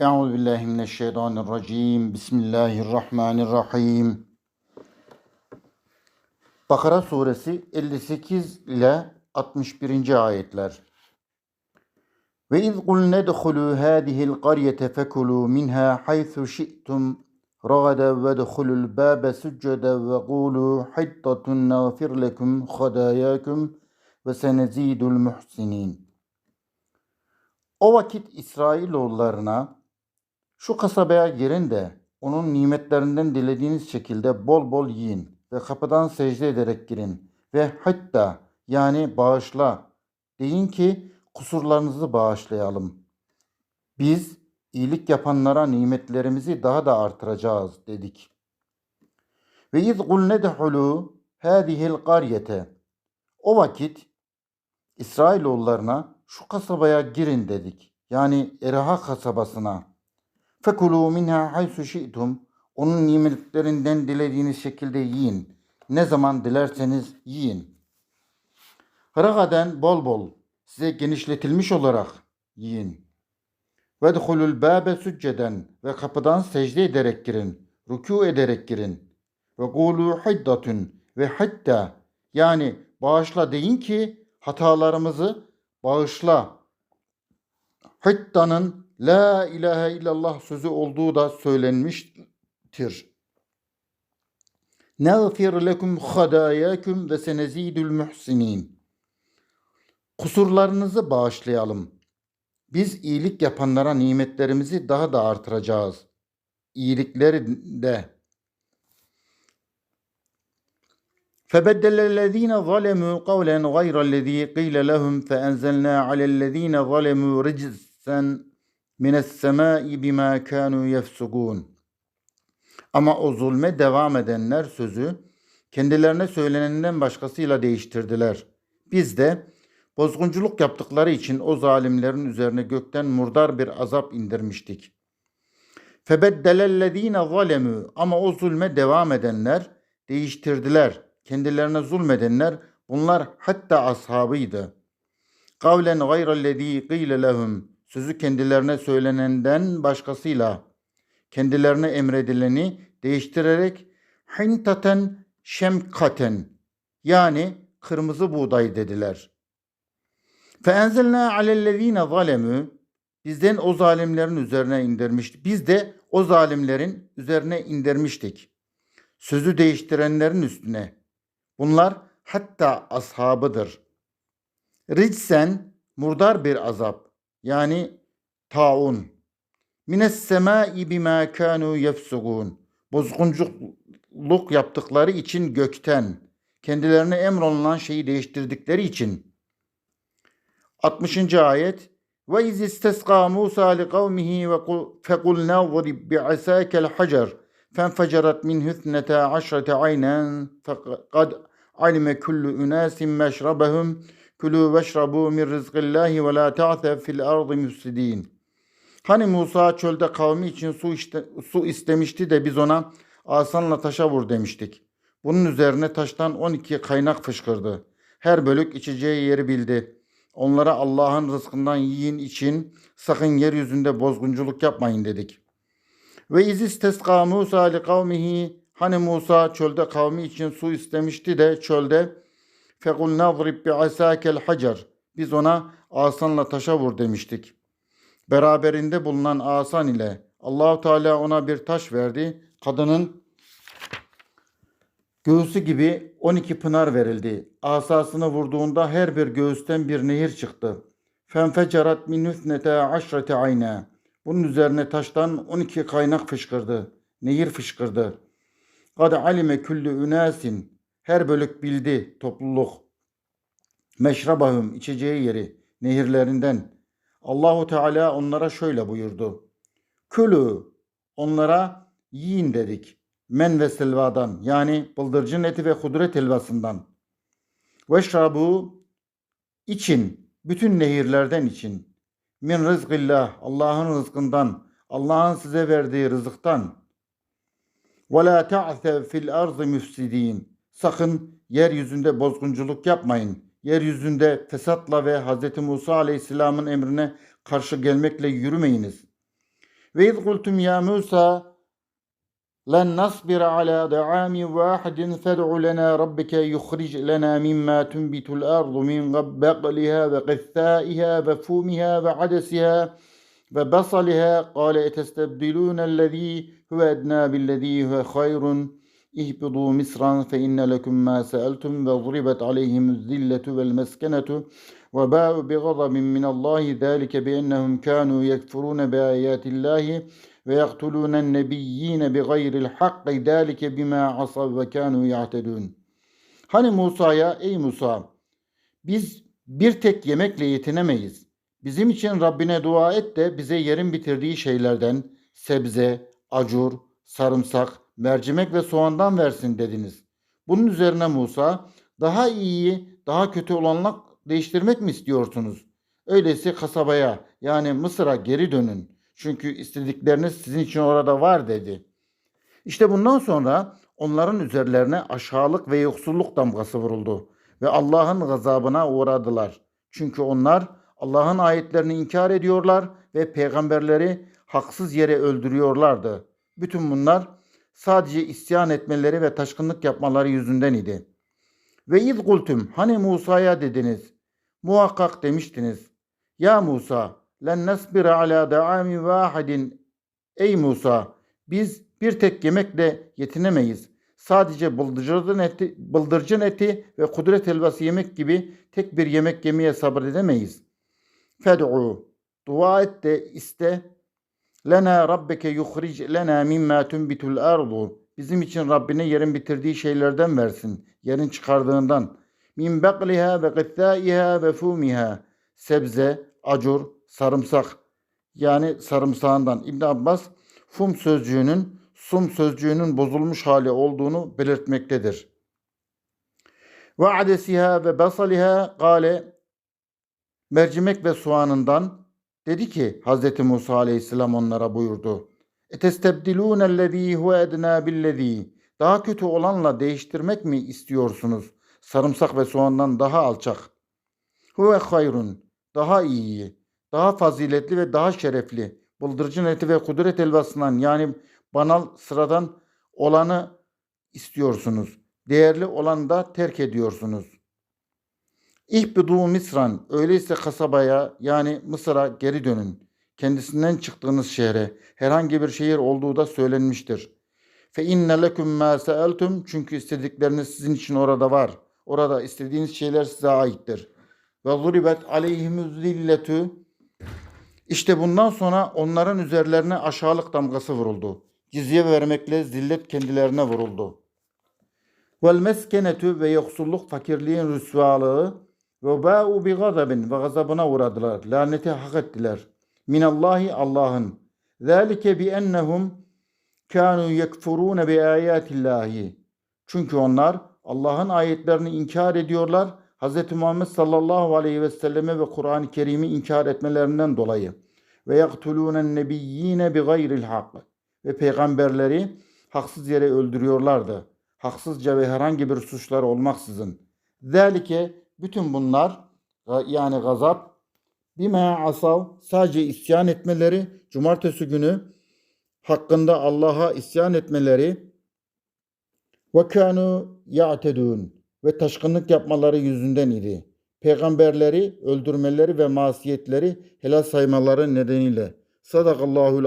Euzu billahi mineşşeytanirracim. Bismillahirrahmanirrahim. Bakara suresi 58 ile 61. ayetler. Ve iz kulne dhulu hadihi'l qaryete fekulu minha haythu şi'tum ragada ve dhulul babe succeda ve qulu hittatun nagfir lekum khadayakum ve senezidul muhsinin. O vakit İsrailoğullarına şu kasabaya girin de onun nimetlerinden dilediğiniz şekilde bol bol yiyin ve kapıdan secde ederek girin ve hatta yani bağışla deyin ki kusurlarınızı bağışlayalım. Biz iyilik yapanlara nimetlerimizi daha da artıracağız dedik. Ve iz kulne dehulu hadihil qaryete. O vakit İsrailoğullarına şu kasabaya girin dedik. Yani Eraha kasabasına. Fekulu minha haysu şi'tum. Onun nimetlerinden dilediğiniz şekilde yiyin. Ne zaman dilerseniz yiyin. Ragaden bol bol size genişletilmiş olarak yiyin. Ve dhulul babe sücceden ve kapıdan secde ederek girin. Rükû ederek girin. Ve gulu hiddatun ve hatta yani bağışla deyin ki hatalarımızı bağışla. Hitta'nın La ilahe illallah sözü olduğu da söylenmiştir. Nağfir lekum hadayakum ve senezidul muhsinin. Kusurlarınızı bağışlayalım. Biz iyilik yapanlara nimetlerimizi daha da artıracağız. İyilikleri de. فبدل الذين ظلموا قولا غير الذي قيل لهم فأنزلنا على الذين ظلموا رجزا mines semai bima kanu yefsugun. Ama o zulme devam edenler sözü kendilerine söylenenden başkasıyla değiştirdiler. Biz de bozgunculuk yaptıkları için o zalimlerin üzerine gökten murdar bir azap indirmiştik. Febeddelellezine zalemü ama o zulme devam edenler değiştirdiler. Kendilerine zulmedenler bunlar hatta ashabıydı. Kavlen gayrellezî gîle lehum sözü kendilerine söylenenden başkasıyla kendilerine emredileni değiştirerek hintaten şemkaten yani kırmızı buğday dediler. Feenzelna alellezine zalemü bizden o zalimlerin üzerine indirmiştik. Biz de o zalimlerin üzerine indirmiştik. Sözü değiştirenlerin üstüne. Bunlar hatta ashabıdır. Ricsen murdar bir azap yani taun. Mines semai bima kanu yefsugun. Bozgunculuk yaptıkları için gökten kendilerine emrolunan şeyi değiştirdikleri için. 60. ayet ve iz istesqa Musa li kavmihi ve fekul nazrib bi'asakel hacer فانفجرت منه اثنتا عشرة عينا فقد علم كل أناس مشربهم Külü veşrabu min rizqillahi ve la ta'the fil ardı müfsidin. Hani Musa çölde kavmi için su, işte, su istemişti de biz ona asanla taşa vur demiştik. Bunun üzerine taştan 12 kaynak fışkırdı. Her bölük içeceği yeri bildi. Onlara Allah'ın rızkından yiyin için sakın yeryüzünde bozgunculuk yapmayın dedik. Ve izis teska Musa li kavmihi hani Musa çölde kavmi için su istemişti de çölde Nadrib bi asakel hacer. Biz ona asanla taşa vur demiştik. Beraberinde bulunan asan ile Allahu Teala ona bir taş verdi. Kadının göğsü gibi 12 pınar verildi. Asasını vurduğunda her bir göğüsten bir nehir çıktı. Fenfecerat min hüsnete aşrete ayna. Bunun üzerine taştan 12 kaynak fışkırdı. Nehir fışkırdı. Kad alime küllü ünasin. Her bölük bildi topluluk. Meşrabahım içeceği yeri nehirlerinden. Allahu Teala onlara şöyle buyurdu. Külü onlara yiyin dedik. Men ve selvadan yani bıldırcın eti ve kudret helvasından. Veşrabu için bütün nehirlerden için. Min rızkillah Allah'ın rızkından Allah'ın size verdiği rızıktan. Ve la ta'sev fil ardı müfsidin. Sakın yeryüzünde bozgunculuk yapmayın. Yeryüzünde fesatla ve Hz. Musa aleyhisselamın emrine karşı gelmekle yürümeyiniz. Ve iz kultum ya Musa len nasbira ala da'amin vahidin fed'u lena rabbike yukhric lena mimma tunbitul ardu min baqliha ve qithaiha ve fumiha ve adesiha ve basaliha kâle etestebdilûne allezî huve ednâ billezî huve hayrun İhbidu misran fe inne leküm ma seeltum ve zuribet aleyhimüz zilletu vel meskenetu ve ba'u bi gazabin minallahi zâlike bi ennehum kânû yekfurûne bi âyâtillâhi ve yaktulûnen nebiyyîne bi gayril hakkı zâlike bimâ asav ve kânû ya'tedûn. Hani Musa'ya ey Musa biz bir tek yemekle yetinemeyiz. Bizim için Rabbine dua et de bize yerin bitirdiği şeylerden sebze, acur, sarımsak, mercimek ve soğandan versin dediniz. Bunun üzerine Musa daha iyiyi daha kötü olanla değiştirmek mi istiyorsunuz? Öyleyse kasabaya yani Mısır'a geri dönün. Çünkü istedikleriniz sizin için orada var dedi. İşte bundan sonra onların üzerlerine aşağılık ve yoksulluk damgası vuruldu ve Allah'ın gazabına uğradılar. Çünkü onlar Allah'ın ayetlerini inkar ediyorlar ve peygamberleri haksız yere öldürüyorlardı. Bütün bunlar sadece isyan etmeleri ve taşkınlık yapmaları yüzünden idi. Ve iz kultum hani Musa'ya dediniz. Muhakkak demiştiniz. Ya Musa len nesbire ala da'ami vahidin. Ey Musa biz bir tek yemekle yetinemeyiz. Sadece bıldırcın eti, bıldırcın eti ve kudret helvası yemek gibi tek bir yemek yemeye sabredemeyiz. Fed'u dua et de iste. Lena rabbeke yuhric lena mimma tunbitul ardu. Bizim için Rabbine yerin bitirdiği şeylerden versin. Yerin çıkardığından. Min bekliha ve gıthaiha ve fumiha. Sebze, acur, sarımsak. Yani sarımsağından. İbn Abbas fum sözcüğünün sum sözcüğünün bozulmuş hali olduğunu belirtmektedir. Ve adesiha ve basaliha gale mercimek ve soğanından dedi ki Hz. Musa aleyhisselam onlara buyurdu. Etestebdilûne ellezî huve ednâ billezî daha kötü olanla değiştirmek mi istiyorsunuz? Sarımsak ve soğandan daha alçak. Huve hayrun daha iyi, daha faziletli ve daha şerefli. Bıldırcın eti ve kudret helvasından yani banal sıradan olanı istiyorsunuz. Değerli olanı da terk ediyorsunuz. İhbidu Misran öyleyse kasabaya yani Mısır'a geri dönün. Kendisinden çıktığınız şehre herhangi bir şehir olduğu da söylenmiştir. Fe inne lekum ma sa'altum çünkü istedikleriniz sizin için orada var. Orada istediğiniz şeyler size aittir. Ve zuribet aleyhimüz zilletu işte bundan sonra onların üzerlerine aşağılık damgası vuruldu. Cizye vermekle zillet kendilerine vuruldu. Vel meskenetü ve yoksulluk fakirliğin rüsvalığı ve ba'u bi gazabin ve gazabına uğradılar. Laneti hak ettiler. Minallahi Allah'ın. Zalike bi ennehum kanu yekfurun bi ayatillahi. Çünkü onlar Allah'ın ayetlerini inkar ediyorlar. Hz. Muhammed sallallahu aleyhi ve selleme ve Kur'an-ı Kerim'i inkar etmelerinden dolayı. Ve yaktulûnen nebiyyine bi gayril hak. Ve peygamberleri haksız yere öldürüyorlardı. Haksızca ve herhangi bir suçları olmaksızın. Zalike bütün bunlar yani gazap bime asav sadece isyan etmeleri cumartesi günü hakkında Allah'a isyan etmeleri ve kanu ya'tedun ve taşkınlık yapmaları yüzünden idi. Peygamberleri öldürmeleri ve masiyetleri helal saymaları nedeniyle. Sadakallahul